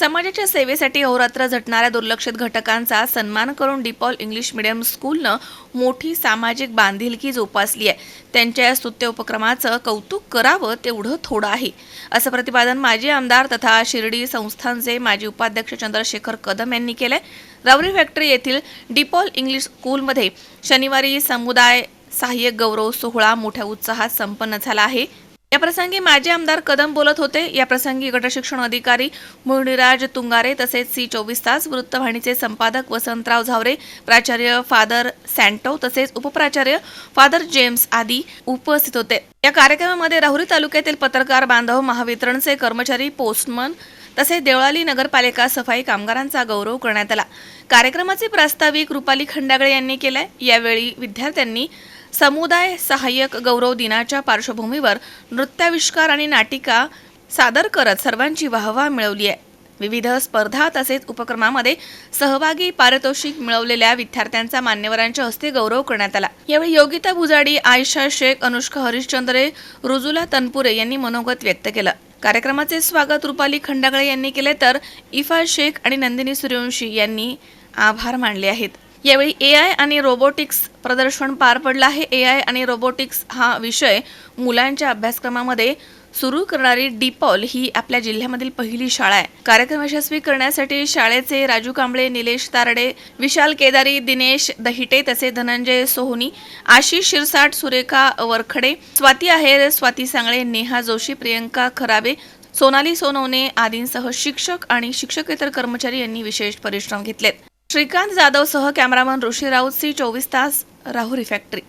समाजाच्या सेवेसाठी अहोरात्र झटणाऱ्या दुर्लक्षित घटकांचा सन्मान करून डिपॉल इंग्लिश मिडियम स्कूलनं मोठी सामाजिक बांधिलकी जोपासली आहे. त्यांच्या या स्तुत्य उपक्रमाचं कौतुक करावं तेवढं थोडं आहे. असं प्रतिपादन माजी आमदार तथा शिर्डी संस्थानचे माजी उपाध्यक्ष चंद्रशेखर कदम यांनी केलंय. रवरी फॅक्टरी येथील डिपॉल इंग्लिश स्कूलमध्ये शनिवारी समुदाय सहाय्यक गौरव सोहळा मोठ्या उत्साहात संपन्न झाला आहे. या प्रसंगी माजी आमदार कदम बोलत होते. या प्रसंगी गटशिक्षण अधिकारी मुनिराज तुंगारे तसेच सी चोवीस तास वृत्तवाहिनीचे संपादक वसंतराव झावरे प्राचार्य फादर सँटो तसेच उपप्राचार्य फादर जेम्स आदी उपस्थित होते. या कार्यक्रमामध्ये राहुरी तालुक्यातील पत्रकार बांधव महावितरणचे कर्मचारी पोस्टमन तसेच देवळाली नगरपालिका सफाई कामगारांचा गौरव करण्यात आला. कार्यक्रमाचे प्रास्ताविक रुपाली खंडागळे यांनी केलाय. यावेळी विद्यार्थ्यांनी समुदाय सहाय्यक गौरव दिनाच्या पार्श्वभूमीवर नृत्याविष्कार आणि नाटिका सादर करत सर्वांची वाहवा मिळवली आहे. विविध स्पर्धा तसेच उपक्रमामध्ये सहभागी पारितोषिक मिळवलेल्या विद्यार्थ्यांचा मान्यवरांच्या हस्ते गौरव करण्यात आला. यावेळी योगिता भुजाडी आयशा शेख अनुष्का हरिश्चंद्रे रुजुला तनपुरे यांनी मनोगत व्यक्त केलं. कार्यक्रमाचे स्वागत रुपाली खंडागळे यांनी केले तर इफा शेख आणि नंदिनी सूर्यवंशी यांनी आभार मानले आहेत. यावेळी ए आय आणि रोबोटिक्स प्रदर्शन पार पडलं आहे. ए आय आणि रोबोटिक्स हा विषय मुलांच्या अभ्यासक्रमामध्ये सुरू करणारी डीपॉल ही आपल्या जिल्ह्यामधील पहिली शाळा आहे. कार्यक्रम यशस्वी करण्यासाठी शाळेचे राजू कांबळे निलेश तारडे विशाल केदारी दिनेश दहिटे तसे धनंजय सोहनी आशिष शिरसाट सुरेखा वरखडे स्वाती आहेर स्वाती सांगळे नेहा जोशी प्रियंका खराबे सोनाली सोनवणे आदींसह शिक्षक आणि शिक्षकेतर कर्मचारी यांनी विशेष परिश्रम घेतलेत. श्रीकांत जाधव सह कॅमेरामन ऋषी राऊत सी चोवीस तास राहुरी फॅक्टरी.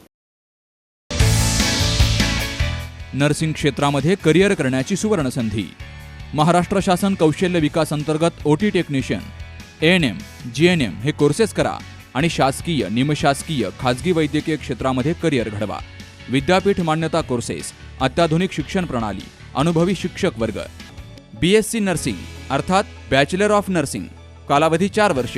नर्सिंग क्षेत्रामध्ये करिअर करण्याची सुवर्ण संधी महाराष्ट्र शासन कौशल्य विकास अंतर्गत OT technician N M G N M हे कोर्सेस करा आणि शासकीय निमशासकीय खाजगी वैद्यकीय क्षेत्रामध्ये करिअर घडवा. विद्यापीठ मान्यता कोर्सेस अत्याधुनिक शिक्षण प्रणाली अनुभवी शिक्षक वर्ग. बी एस सी नर्सिंग अर्थात बॅचलर ऑफ नर्सिंग कालावधी चार वर्ष.